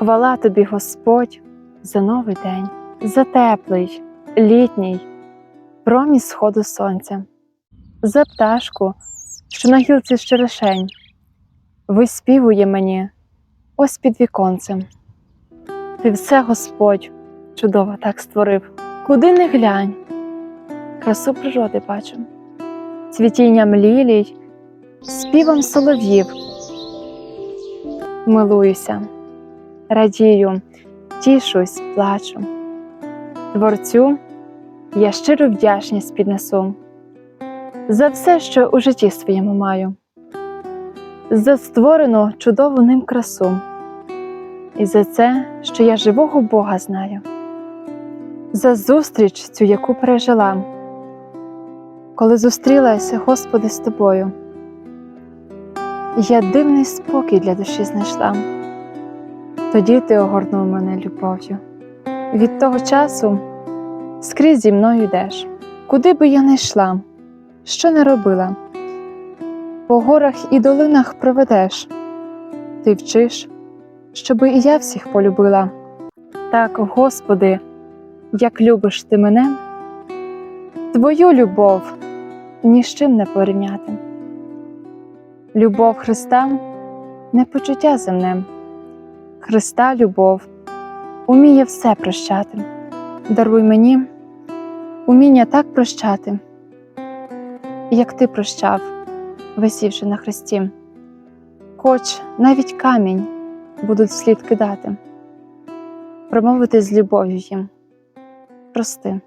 Хвала тобі, Господь, за новий день, за теплий, літній, промість сходу сонця, за пташку, що на гілці з черешень, виспівує мені ось під віконцем. Ти все, Господь, чудово так створив, куди не глянь, красу природи бачу, цвітінням лілій, співом солов'їв. Милуюся, радію, тішусь, плачу. Творцю я щиру вдячність піднесу за все, що у житті своєму маю, за створену чудову ним красу, і за це, що я живого Бога знаю, за зустріч цю, яку пережила, коли зустрілася, Господи, з тобою. Я дивний спокій для душі знайшла. Тоді ти огорнув мене любов'ю. Від того часу скрізь зі мною йдеш, куди би я не йшла, що не робила. По горах і долинах проведеш, ти вчиш, щоби і я всіх полюбила. Так, Господи, як любиш ти мене, твою любов ні з чим не порівняти. Любов Христа не почуття земне. Христа любов уміє все прощати. Даруй мені уміння так прощати, як ти прощав, висівши на хресті. Хоч навіть камінь будуть слід кидати, промовити з любов'ю їм. Прости.